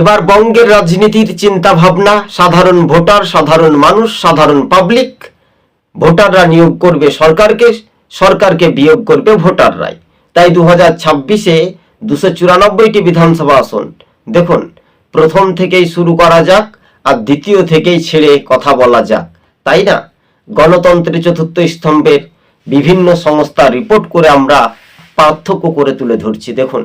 এবার বঙ্গের রাজনীতির চিন্তা ভাবনা সাধারণ ভোটার, সাধারণ মানুষ, সাধারণ পাবলিক, ভোটাররা নিয়োগ করবে সরকারকে সরকারকে বিয়োগ করবে ভোটাররাই। তাই দু হাজার ছাব্বিশে দুশো চুরানব্বইটি বিধানসভা আসন। দেখুন, প্রথম থেকেই শুরু করা যাক আর দ্বিতীয় থেকেই ছেড়ে কথা বলা যাক। তাই না? গণতন্ত্রের চতুর্থ স্তম্ভের বিভিন্ন সংস্থা রিপোর্ট করে আমরা পার্থক্য করে তুলে ধরছি। দেখুন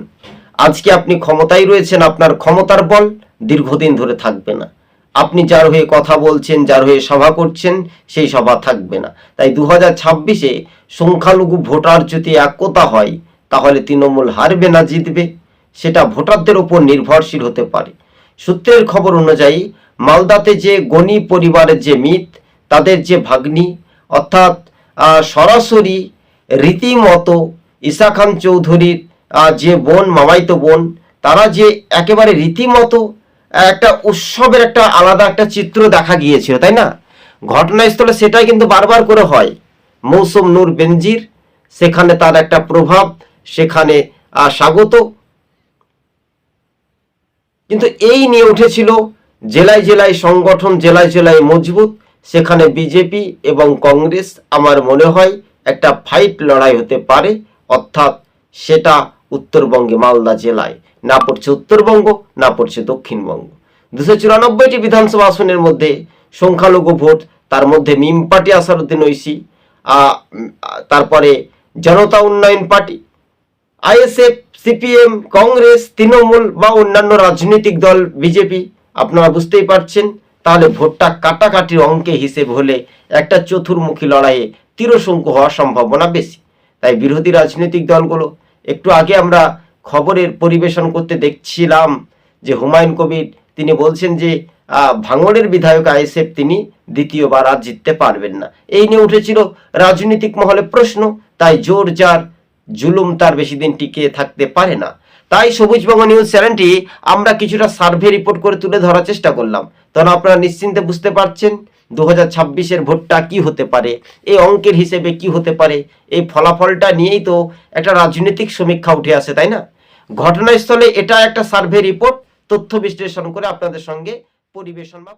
আজকে আপনি ক্ষমতায় রয়েছেন, আপনার ক্ষমতার বল দীর্ঘদিন ধরে থাকবে না। আপনি যার হয়ে কথা বলছেন, যার হয়ে সভা করছেন, সেই সভা থাকবে না। তাই দু হাজার ছাব্বিশে সংখ্যালঘু ভোটার যদি একতা হয়, তাহলে তৃণমূল হারবে না, জিতবে। সেটা ভোটারদের উপর নির্ভরশীল হতে পারে। সূত্রের খবর অনুযায়ী, মালদাতে যে গণি পরিবারের যে মিত, তাদের যে ভাগ্নি, অর্থাৎ সরাসরি রীতিমতো ঈশা খান চৌধুরীর যে বোন, মামাইতো বোন, তারা যে একেবারে রীতিমতো একটা উৎসবের একটা আলাদা একটা চিত্র দেখা গিয়েছিল, তাই না? ঘটনাস্থলে সেটাই কিন্তু বারবার করে হয়। মৌসুম নূর বেনজির, সেখানে তার একটা প্রভাব, সেখানে স্বাগত। কিন্তু এই নিয়ে উঠেছিল জেলায় জেলায় সংগঠন, জেলায় জেলায় মজবুত, সেখানে বিজেপি এবং কংগ্রেস, আমার মনে হয়, একটা ফাইট লড়াই হতে পারে, অর্থাৎ সেটা উত্তরবঙ্গে মালদা জেলায়। না পড়ছে উত্তরবঙ্গ না পড়ছে দক্ষিণবঙ্গ। দুশো চুরানব্বইটি বিধানসভা আসনের মধ্যে সংখ্যালঘু ভোট তার মধ্যে মিম পার্টি আসারুদ্দিন আহ, তারপরে Janata Unnayan Party ISF CPM Congress Trinamool বা অন্যান্য রাজনৈতিক দল বিজেপি আপনারা বুঝতেই পারছেন। তাহলে ভোটটা কাটাকাটির অঙ্কে হিসেব হলে একটা চতুর্মুখী লড়াইয়ে তীরশঙ্কু হওয়ার সম্ভাবনা বেশি। তাই বিরোধী রাজনৈতিক দলগুলো একটু আগে আমরা খবরের পরিবেশন করতে দেখছিলাম যে হুমায়ুন কবির, তিনি বলছেন যে ভাঙড়ের বিধায়ক আইএসএফ তিনি দ্বিতীয়বার আর জিততে পারবেন না। এই নিয়ে উঠেছিল রাজনৈতিক মহলে প্রশ্ন, তাই জোর যার, জুলুম তার বেশি দিন টিকে থাকতে পারে না। তাই সবুজবঙ্গ নিউজ চ্যানেলটি আমরা কিছুটা সার্ভে রিপোর্ট করে তুলে ধরার চেষ্টা করলাম। তখন আপনারা নিশ্চিন্তে বুঝতে পারছেন দু হাজার ভোটটা কি হতে পারে? এই অঙ্কের হিসেবে কি হতে পারে? এই ফলাফলটা নিয়েই তো একটা রাজনৈতিক সমীক্ষা উঠে আসে, তাই না? ঘটনাস্থলে এটা একটা সার্ভে রিপোর্ট, তথ্য বিশ্লেষণ করে আপনাদের সঙ্গে পরিবেশন বা